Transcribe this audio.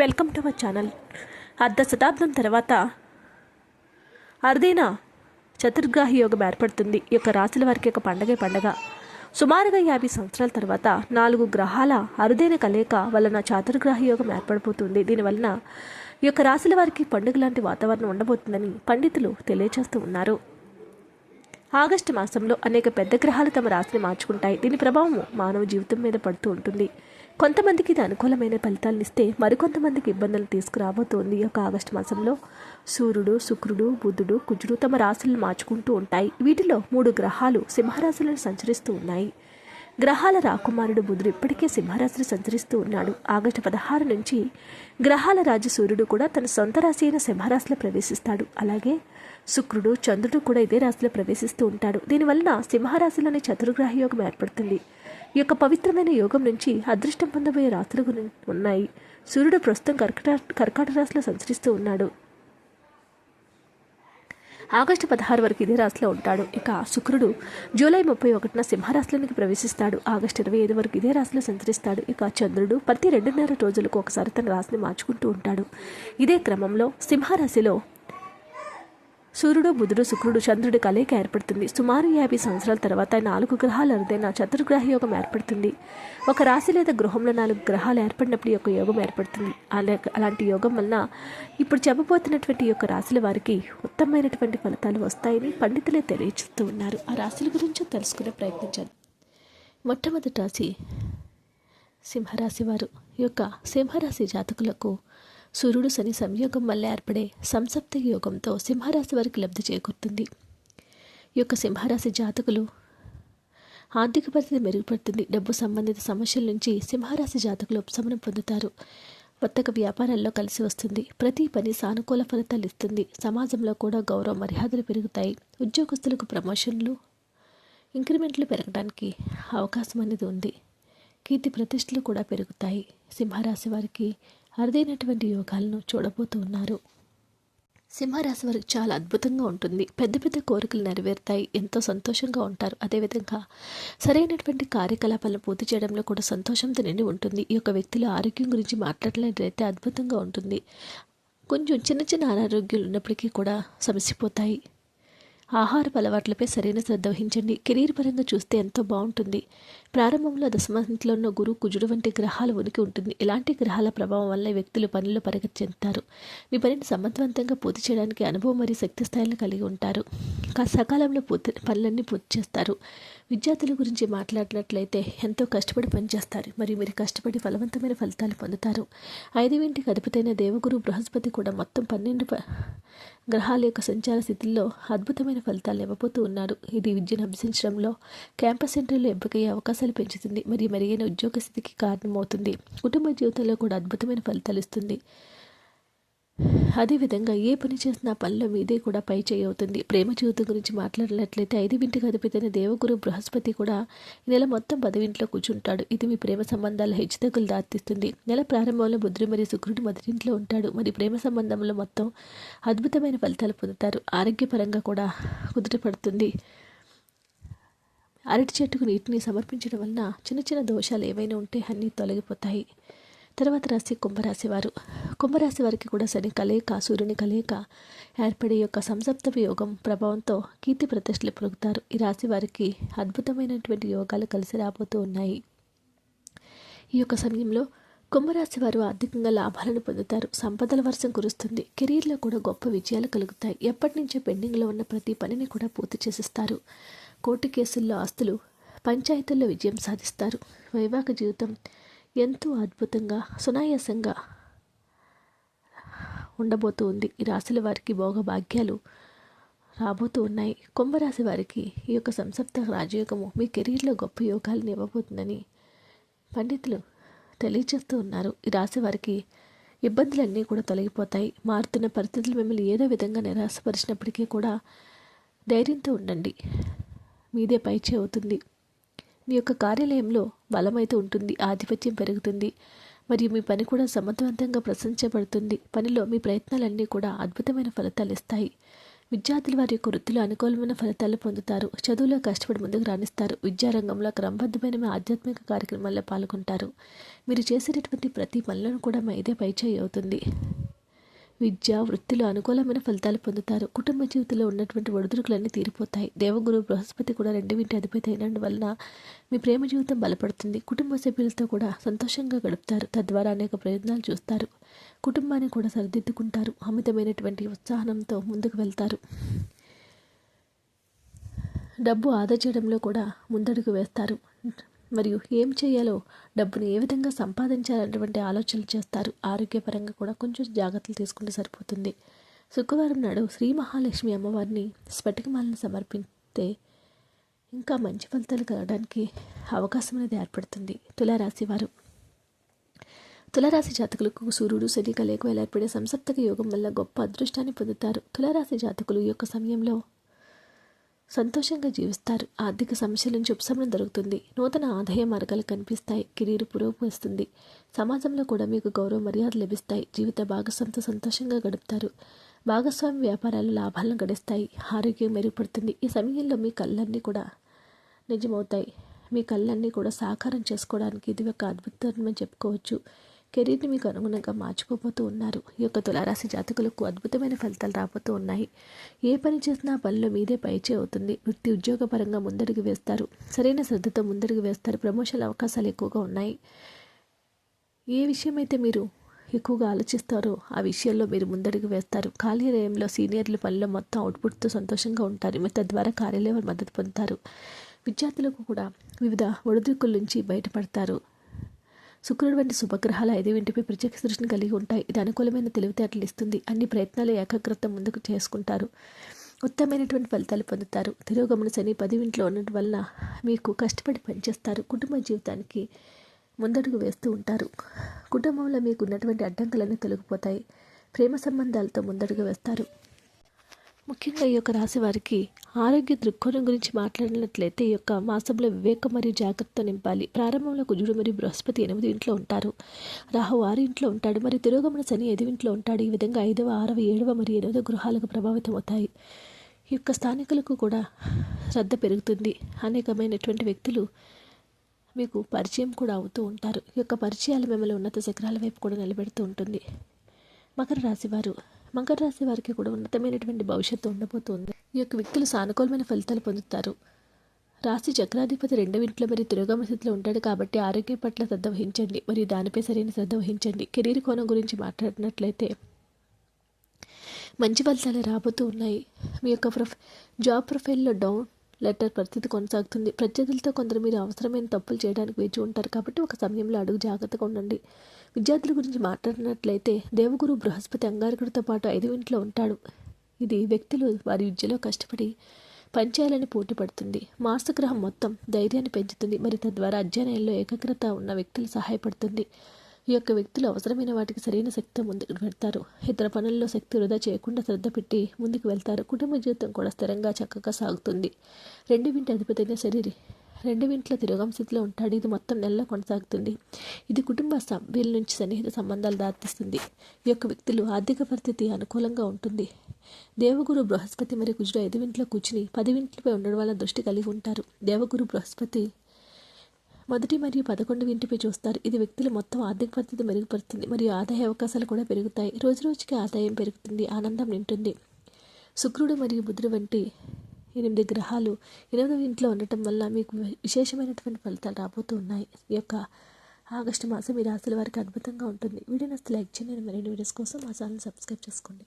Welcome to our channel. అర్ధ శతాబ్దం తర్వాత అరుదైన చతుర్గ్రాహి యోగం ఏర్పడుతుంది. ఈ యొక్క రాశుల వారికి ఒక పండగే పండగ. సుమారుగా యాభై సంవత్సరాల తర్వాత నాలుగు గ్రహాల అరుదైన కలయిక వలన చతుర్గ్రాహి యోగం ఏర్పడిపోతుంది దీనివలన ఈ యొక్క రాశుల వారికి పండుగ లాంటి వాతావరణం ఉండబోతుందని పండితులు తెలియజేస్తూ ఉన్నారు. ఆగస్టు మాసంలో అనేక పెద్ద గ్రహాలు తమ రాశిని మార్చుకుంటాయి. దీని ప్రభావం మానవ జీవితం మీద పడుతూ ఉంటుంది. కొంతమందికి ఇది అనుకూలమైన ఫలితాలను ఇస్తే మరికొంతమందికి ఇబ్బందులు తీసుకురాబోతోంది. ఒక యొక్క ఆగస్టు మాసంలో సూర్యుడు శుక్రుడు బుధుడు కుజుడు తమ రాశులను మార్చుకుంటూ ఉంటాయి. వీటిలో మూడు గ్రహాలు సింహరాశులను సంచరిస్తూ ఉన్నాయి. గ్రహాల రాకుమారుడు బుధుడు ఇప్పటికే సింహరాశిని సంచరిస్తూ ఉన్నాడు. ఆగస్టు పదహారు నుంచి గ్రహాల రాజు సూర్యుడు కూడా తన సొంత రాశి అయిన సింహరాశిలో ప్రవేశిస్తాడు. అలాగే శుక్రుడు చంద్రుడు కూడా ఇదే రాశిలో ప్రవేశిస్తూ ఉంటాడు. దీనివలన సింహరాశిలోని చతుర్గ్రహ యోగం ఏర్పడుతుంది. ఈ యొక్క పవిత్రమైన యోగం నుంచి అదృష్టం పొందబోయే రాత్రులు ఉన్నాయి. సూర్యుడు ప్రస్తుతం కర్కట కర్కాట రాశిలో సంచరిస్తూ ఉన్నాడు. ఆగస్టు పదహారు వరకు ఇదే రాశిలో ఉంటాడు. ఇక శుక్రుడు జూలై ముప్పై ఒకటిన సింహరాశిలోనికి ప్రవేశిస్తాడు. ఆగస్టు ఇరవై ఐదు వరకు ఇదే రాశిలో సంచరిస్తాడు. ఇక చంద్రుడు ప్రతి రెండున్నర రోజులకు ఒకసారి తన రాశిని మార్చుకుంటూ ఉంటాడు. ఇదే క్రమంలో సింహరాశిలో సూర్యుడు బుధుడు శుక్రుడు చంద్రుడి కలయిక ఏర్పడుతుంది. సుమారు యాభై సంవత్సరాల తర్వాత నాలుగు గ్రహాలు అరుదైన చతుర్గ్రహ యోగం ఏర్పడుతుంది. ఒక రాశి లేదా గృహంలో నాలుగు గ్రహాలు ఏర్పడినప్పుడు ఈ యొక్క యోగం ఏర్పడుతుంది. అలా అలాంటి యోగం వలన ఇప్పుడు చెప్పబోతున్నటువంటి యొక్క రాశుల వారికి ఉత్తమమైనటువంటి ఫలితాలు వస్తాయని పండితులే తెలియజేస్తూ ఉన్నారు. ఆ రాశుల గురించి తెలుసుకునే ప్రయత్నించాను మొట్టమొదటి రాశి సింహరాశి వారు. ఈ యొక్క సింహరాశి జాతకులకు సూర్యుడు శని సంయోగం వల్ల ఏర్పడే సంసప్త యోగంతో సింహరాశి వారికి లబ్ధి చేకూరుతుంది. ఈ యొక్క సింహరాశి జాతకులు ఆర్థిక పరిస్థితి మెరుగుపడుతుంది. డబ్బు సంబంధిత సమస్యల నుంచి సింహరాశి జాతకులు ఉపశమనం పొందుతారు. వర్తక వ్యాపారాల్లో కలిసి వస్తుంది. ప్రతి పని సానుకూల ఫలితాలు ఇస్తుంది. సమాజంలో కూడా గౌరవ మర్యాదలు పెరుగుతాయి. ఉద్యోగస్తులకు ప్రమోషన్లు ఇంక్రిమెంట్లు పెరగడానికి అవకాశం అనేది ఉంది. కీర్తి ప్రతిష్టలు కూడా పెరుగుతాయి. సింహరాశి వారికి అరుదైనటువంటి యోగాలను చూడబోతూ ఉన్నారు. సింహరాశి వారికి చాలా అద్భుతంగా ఉంటుంది. పెద్ద పెద్ద కోరికలు నెరవేరుతాయి. ఎంతో సంతోషంగా ఉంటారు. అదేవిధంగా సరైనటువంటి కార్యకలాపాలను పూర్తి చేయడంలో కూడా సంతోషంతో నిండి ఉంటుంది. ఈ యొక్క వ్యక్తుల ఆరోగ్యం గురించి మాట్లాడలేదైతే అద్భుతంగా ఉంటుంది. కొంచెం చిన్న చిన్న అనారోగ్యాలు ఉన్నప్పటికీ కూడా సమసిపోతాయి ఆహారపు అలవాట్లపై సరైన శ్రద్ధ వహించండి. కెరీర్ పరంగా చూస్తే ఎంతో బాగుంటుంది. ప్రారంభంలో దశమంతిలో ఉన్న గురు కుజుడు వంటి గ్రహాల ఉనికి ఉంటుంది. ఇలాంటి గ్రహాల ప్రభావం వల్ల వ్యక్తులు పనుల్లో పరిగతి చెందుతారు? మీ పనిని సమర్థవంతంగా పూర్తి చేయడానికి అనుభవం మరియు శక్తి స్థాయిలను కలిగి ఉంటారు. కా- సకాలంలో పూర్తి పనులన్నీ పూర్తి చేస్తారు. విద్యార్థుల గురించి మాట్లాడినట్లయితే ఎంతో కష్టపడి పనిచేస్తారు. మరియు మీరు కష్టపడి ఫలవంతమైన ఫలితాలు పొందుతారు. ఐదు ఇంటికి అధిపతైన దేవగురు బృహస్పతి కూడా మొత్తం పన్నెండు గ్రహాల యొక్క సంచార స్థితిలో అద్భుతమైన ఫలితాలు ఇవ్వబోతూ ఉన్నారు. ఇది విద్యను అభ్యసించడంలో క్యాంపస్ ఇంటర్వ్యూలో ఎంపికయ్యే అవకాశాలు పెంచుతుంది. మరియు మెరుగైన ఉద్యోగ స్థితికి కారణమవుతుంది. కుటుంబ జీవితంలో కూడా అద్భుతమైన ఫలితాలు ఇస్తుంది. అదేవిధంగా ఏ పని చేసినా పనిలో మీదే కూడా పై చేయి అవుతుంది. ప్రేమ జీవితం గురించి మాట్లాడినట్లయితే ఐదు వింటికి అధిపతైన దేవగురు బృహస్పతి కూడా ఈ నెల మొత్తం పదవింట్లో కూర్చుంటాడు. ఇది మీ ప్రేమ సంబంధాల హెచ్చుతగ్గులు దారితీస్తుంది నెల ప్రారంభంలో బుద్ధుడు మరియు శుక్రుడు మొదటింట్లో ఉంటాడు. మరి ప్రేమ సంబంధంలో మొత్తం అద్భుతమైన ఫలితాలు పొందుతారు. ఆరోగ్యపరంగా కూడా కుదుట పడుతుంది అరటి చెట్టుకు నీటిని సమర్పించడం వలన చిన్న చిన్న దోషాలు ఏవైనా ఉంటే అన్నీ తొలగిపోతాయి. తర్వాత రాశి కుంభరాశి వారు. కుంభరాశి వారికి కూడా శని కలయిక సూర్యుని కలయిక ఏర్పడే యొక్క సంసప్త యోగం ప్రభావంతో కీర్తి ప్రతిష్టలు పొరుగుతారు ఈ రాశి వారికి అద్భుతమైనటువంటి యోగాలు కలిసి రాబోతూ ఉన్నాయి. ఈ యొక్క సమయంలో కుంభరాశి వారు ఆర్థికంగా లాభాలను పొందుతారు. సంపదల వర్షం కురుస్తుంది. కెరీర్లో కూడా గొప్ప విజయాలు కలుగుతాయి. ఎప్పటి నుంచో పెండింగ్లో ఉన్న ప్రతి పనిని కూడా పూర్తి చేసిస్తారు. కోర్టు కేసుల్లో ఆస్తులు పంచాయతీల్లో విజయం సాధిస్తారు. వైవాహిక జీవితం ఎంతో అద్భుతంగా సునాయాసంగా ఉండబోతూ ఉంది. ఈ రాశుల వారికి భోగ భాగ్యాలు రాబోతూ ఉన్నాయి. కుంభరాశి వారికి ఈ యొక్క సంసప్త రాజయోగము మీ కెరీర్లో గొప్ప యోగాలను ఇవ్వబోతుందని పండితులు తెలియజేస్తూ ఉన్నారు. ఈ రాశి వారికి ఇబ్బందులన్నీ కూడా తొలగిపోతాయి. మారుతున్న పరిస్థితులు మిమ్మల్ని ఏదో విధంగా నిరాశపరిచినప్పటికీ కూడా ధైర్యంతో ఉండండి. మీదే పైచే అవుతుంది. మీ యొక్క కార్యాలయంలో బలమైతే ఉంటుంది ఆధిపత్యం పెరుగుతుంది. మరియు మీ పని కూడా సమర్థవంతంగా ప్రశంసబడుతుంది పనిలో మీ ప్రయత్నాలన్నీ కూడా అద్భుతమైన ఫలితాలు ఇస్తాయి. విద్యార్థులు వారి యొక్క వృత్తిలో అనుకూలమైన ఫలితాలు పొందుతారు. చదువులో కష్టపడి ముందుకు రాణిస్తారు. విద్యారంగంలో క్రమబద్ధమైన ఆధ్యాత్మిక కార్యక్రమాల్లో పాల్గొంటారు. మీరు చేసేటటువంటి ప్రతి పనులను కూడా మైదే పైచేయి అవుతుంది. విద్య వృత్తిలో అనుకూలమైన ఫలితాలు పొందుతారు. కుటుంబ జీవితంలో ఉన్నటువంటి ఒడిదుడుకులన్నీ తీరిపోతాయి. దేవగురు బృహస్పతి కూడా రెండు వింటి అధిపతి అయినందువలన మీ ప్రేమ జీవితం బలపడుతుంది. కుటుంబ సభ్యులతో కూడా సంతోషంగా గడుపుతారు. తద్వారా అనేక ప్రయత్నాలు చూస్తారు. కుటుంబాన్ని కూడా సరిదిద్దుకుంటారు. అమితమైనటువంటి ఉత్సాహంతో ముందుకు వెళ్తారు. డబ్బు ఆదా చేయడంలో కూడా ముందడుగు వేస్తారు. మరియు ఏం చేయాలో డబ్బును ఏ విధంగా సంపాదించాలన్నటువంటి ఆలోచనలు చేస్తారు. ఆరోగ్యపరంగా కూడా కొంచెం జాగ్రత్తలు తీసుకుంటే సరిపోతుంది. శుక్రవారం నాడు శ్రీ మహాలక్ష్మి అమ్మవారిని స్ఫటికమాలను సమర్పిస్తే ఇంకా మంచి ఫలితాలు కలగడానికి అవకాశం అనేది ఏర్పడుతుంది. తులారాశి వారు. తులారాశి జాతకులకు సూర్యుడు శని కలయిక ఏర్పడే సంసప్తక యోగం వల్ల గొప్ప అదృష్టాన్ని పొందుతారు. తులారాశి జాతకులు ఈ యొక్క సమయంలో సంతోషంగా జీవిస్తారు. ఆర్థిక సమస్యల నుంచి ఉపశమనం దొరుకుతుంది నూతన ఆదాయ మార్గాలు కనిపిస్తాయి. కెరీర్ పురోగమిస్తుంది. సమాజంలో కూడా మీకు గౌరవ మర్యాదలు లభిస్తాయి. జీవిత భాగస్వామితో సంతోషంగా గడుపుతారు. భాగస్వామి వ్యాపారాలు లాభాలను గడిస్తాయి. ఆరోగ్యం మెరుగుపడుతుంది. ఈ సమయంలో మీ కళ్ళన్నీ కూడా నిజమవుతాయి. మీ కళ్ళన్నీ కూడా సాకారం చేసుకోవడానికి ఇది ఒక అద్భుతం అని చెప్పుకోవచ్చు. కెరీర్ని మీకు అనుగుణంగా మార్చుకోబోతూ ఉన్నారు. ఈ యొక్క తులారాశి జాతకులకు అద్భుతమైన ఫలితాలు రాబోతూ ఉన్నాయి. ఏ పని చేసినా పనిలో మీదే పైచే అవుతుంది. వృత్తి ఉద్యోగపరంగా ముందడుగు వేస్తారు. సరైన శ్రద్ధతో ముందడుగు వేస్తారు. ప్రమోషన్ అవకాశాలు ఎక్కువగా ఉన్నాయి. ఏ విషయమైతే మీరు ఎక్కువగా ఆలోచిస్తారో ఆ విషయంలో మీరు ముందడుగు వేస్తారు. కార్యాలయంలో సీనియర్లు పనిలో మొత్తం అవుట్పుట్తో సంతోషంగా ఉంటారు. మీరు తద్వారా కార్యాలయం మద్దతు పొందుతారు. విద్యార్థులకు కూడా వివిధ ఒడిదుడుకుల నుంచి బయటపడతారు. శుక్రుడు వంటి శుభగ్రహాలు ఐదు ఇంటిపై ప్రత్యేక దృష్టిని కలిగి ఉంటాయి. ఇది అనుకూలమైన తెలివితేటలు ఇస్తుంది. అన్ని ప్రయత్నాలు ఏకాగ్రత ముందుకు చేసుకుంటారు. ఉత్తమైనటువంటి ఫలితాలు పొందుతారు. తిరోగమన శని పదివింట్లో ఉండటం వల్ల మీకు కష్టపడి పనిచేస్తారు. కుటుంబ జీవితానికి ముందడుగు వేస్తూ ఉంటారు. కుటుంబంలో మీకు ఉన్నటువంటి అడ్డంకులన్నీ తొలగిపోతాయి. ప్రేమ సంబంధాలతో ముందడుగు వేస్తారు. ముఖ్యంగా ఈ యొక్క రాశి వారికి ఆరోగ్య దృక్కోణం గురించి మాట్లాడినట్లయితే ఈ యొక్క మాసంలో వివేకం మరియు జాగ్రత్త నింపాలి. ప్రారంభంలో కుజుడు మరియు బృహస్పతి ఎనిమిది ఇంట్లో ఉంటారు. రాహు ఆరు ఇంట్లో ఉంటాడు. మరియు తిరోగమన శని ఐదు ఇంట్లో ఉంటాడు. ఈ విధంగా ఐదవ ఆరవ ఏడవ మరియు ఎనిమిదవ గృహాలకు ప్రభావితం అవుతాయి. ఈ యొక్క స్థానికులకు కూడా శ్రద్ధ పెరుగుతుంది. అనేకమైనటువంటి వ్యక్తులు మీకు పరిచయం కూడా అవుతూ ఉంటారు. ఈ యొక్క పరిచయాలు మిమ్మల్ని ఉన్నత శిఖరాల వైపు కూడా నిలబెడుతూ ఉంటుంది. మకర రాశి వారు మకర రాశి వారికి కూడా ఉన్నతమైనటువంటి భవిష్యత్తు ఉండబోతుంది. ఈ యొక్క వ్యక్తులు సానుకూలమైన ఫలితాలు పొందుతారు. రాశి చక్రాధిపతి రెండవ ఇంట్లో మరి తిరోగమ స్థితిలో ఉంటాడు కాబట్టి ఆరోగ్యం పట్ల శ్రద్ధ వహించండి. మరియు దానిపై సరైన శ్రద్ధ వహించండి. కెరీర్ కోణం గురించి మాట్లాడినట్లయితే మంచి ఫలితాలు రాబోతూ ఉన్నాయి. మీ యొక్క ప్రొఫ జాబ్ ప్రొఫైల్లో డౌన్ లెటర్ పరిస్థితి కొనసాగుతుంది. ప్రత్యర్థులతో కొందరు మీరు అవసరమైన తప్పులు చేయడానికి వేచి ఉంటారు కాబట్టి ఒక సమయంలో అడుగు జాగ్రత్తగా ఉండండి. విద్యార్థుల గురించి మాట్లాడినట్లయితే దేవగురు బృహస్పతి అంగారకుడితో పాటు ఐదు ఇంట్లో ఉంటాడు. ఇది వ్యక్తులు వారి విద్యలో కష్టపడి పనిచేయాలని పోటీ పడుతుంది. మార్స్ గ్రహం మొత్తం ధైర్యాన్ని పెంచుతుంది. మరి తద్వారా అధ్యయనంలో ఏకాగ్రత ఉన్న వ్యక్తులు సహాయపడుతుంది. ఈ యొక్క వ్యక్తులు అవసరమైన వాటికి సరైన శక్తి ముందుకు పెడతారు. ఇతర పనుల్లో శక్తి వృధా చేయకుండా శ్రద్ధ పెట్టి ముందుకు వెళ్తారు. కుటుంబ జీవితం కూడా స్థిరంగా చక్కగా సాగుతుంది. రెండు వింటి అధిపతైన శరీరి రెండు వింట్లో తిరోగం స్థితిలో ఉంటాడు. ఇది మొత్తం నెలలో కొనసాగుతుంది. ఇది కుటుంబ సభ్యుల నుంచి సన్నిహిత సంబంధాలు దారితీస్తుంది. ఈ యొక్క వ్యక్తులు ఆర్థిక పరిస్థితి అనుకూలంగా ఉంటుంది. దేవగురు బృహస్పతి మరియు కుజుడు ఐదు వింట్లో కూర్చుని పది వింట్లపై ఉండడం వల్ల దృష్టి కలిగి ఉంటారు. దేవగురు బృహస్పతి మొదటి మరియు పదకొండు ఇంటిపై చూస్తారు. ఇది వ్యక్తుల మొత్తం ఆర్థిక పరిస్థితి మెరుగుపరుస్తుంది మరియు ఆదాయ అవకాశాలు కూడా పెరుగుతాయి. రోజు రోజుకి ఆదాయం పెరుగుతుంది ఆనందం నింటుంది. శుక్రుడు మరియు బుధుడు వంటి ఎనిమిది గ్రహాలు ఎనిమిదవ ఇంట్లో ఉండటం వల్ల మీకు విశేషమైనటువంటి ఫలితాలు రాబోతూ ఉన్నాయి. ఈ యొక్క ఆగస్టు మాసం ఈ రాశుల వారికి అద్భుతంగా ఉంటుంది. వీడియో నస్తే లైక్ చేయండి. మరిన్ని వీడియోస్ కోసం మా ఛానల్ సబ్స్క్రైబ్ చేసుకోండి.